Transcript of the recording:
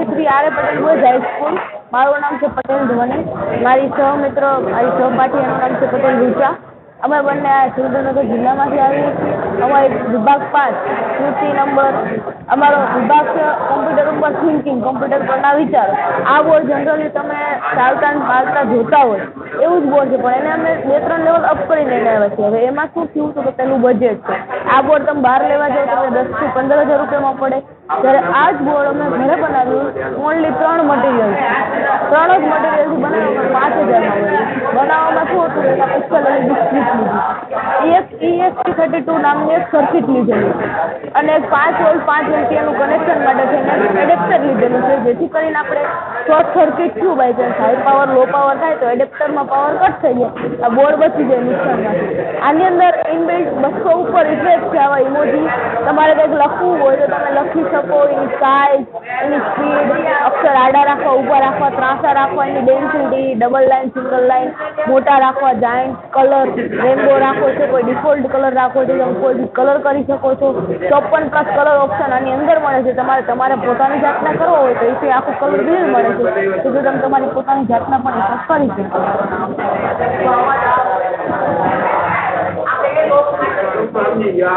Shri R Patel boys high school મારું નામ છે પટેલ ધ્વની. મારી સહમિત્ર મારી સહપાઠી એનું નામ છે પટેલ રૂચા. અમે બંને આ સુરેન્દ્રનગર જિલ્લામાંથી આવીએ છીએ. અમારી વિભાગ પાંચ, કૃતિ નંબર. અમારો વિભાગ છે કોમ્પ્યુટર ઉપર થિંકિંગ કોમ્પ્યુટર પરના વિચારો. આ બોર્ડ જનરલી તમે ચાલતા પાલતા જોતા હોય. એવું જ બોર્ડ છે, પણ એને અમે બે ત્રણ લેવલ અપ કરીને લઈને આવ્યા છીએ. હવે એમાં શું થયું હતું કે પેલું બજેટ છે. આ બોર્ડ તમે બહાર લેવા જાઓ તો તમને દસથી પંદર હજાર રૂપિયામાં પડે. જ્યારે આ જ બોર્ડ અમે ઘરે બનાવ્યું. ઓનલી ત્રણ મટીરિયલ ત્રણ જ મટીરિયલથી બનાવ્યું પાંચ હજારમાં બનાવવામાં શું હતું કે અને ડિસ્પ્લિટ લીધી. એક ESP થર્ટી ટુ નામની એક સર્કિટ લીધેલી. અને પાંચ વોલ્ટ, પાંચ એમ્પિયરનું કનેક્શન માટે થઈને એડેપ્ટર લીધેલું છે. જેથી કરીને આપણે શોર્ટ સર્કિટ થયું by chance high power low power થાય તો એડેપ્ટરમાં પાવર કટ થઈ જાય. આ બોર્ડ બચી જાય નુકસાનમાંથી આની અંદર ઇનબિલ્ટ બસો ઉપર ઇફેક્ટ છે આવા ઇમોજી તમારે કંઈક લખવું હોય તો તમે લખી શકો. એની સાઇઝ એની સ્પીડ અક્ષર આડા રાખવા, ઊભા રાખવા, ત્રાસા રાખવા, એની density double line single line મોટા રાખવા જાઇન્ટ કલર રેનબો રાખો છે, કોઈ ડિફોલ્ટ કલર રાખવો છે, તમે કોઈ કલર કરી શકો છો. ચોપન પ્લસ કલર ઓપ્શન મળે છે. તમારે તમારે પોતાની જાતના કરવો હોય તો એ આખું કલર બિલ મળે છે. તો જો તમે તમારી પોતાની જાતના પણ કરી શકો.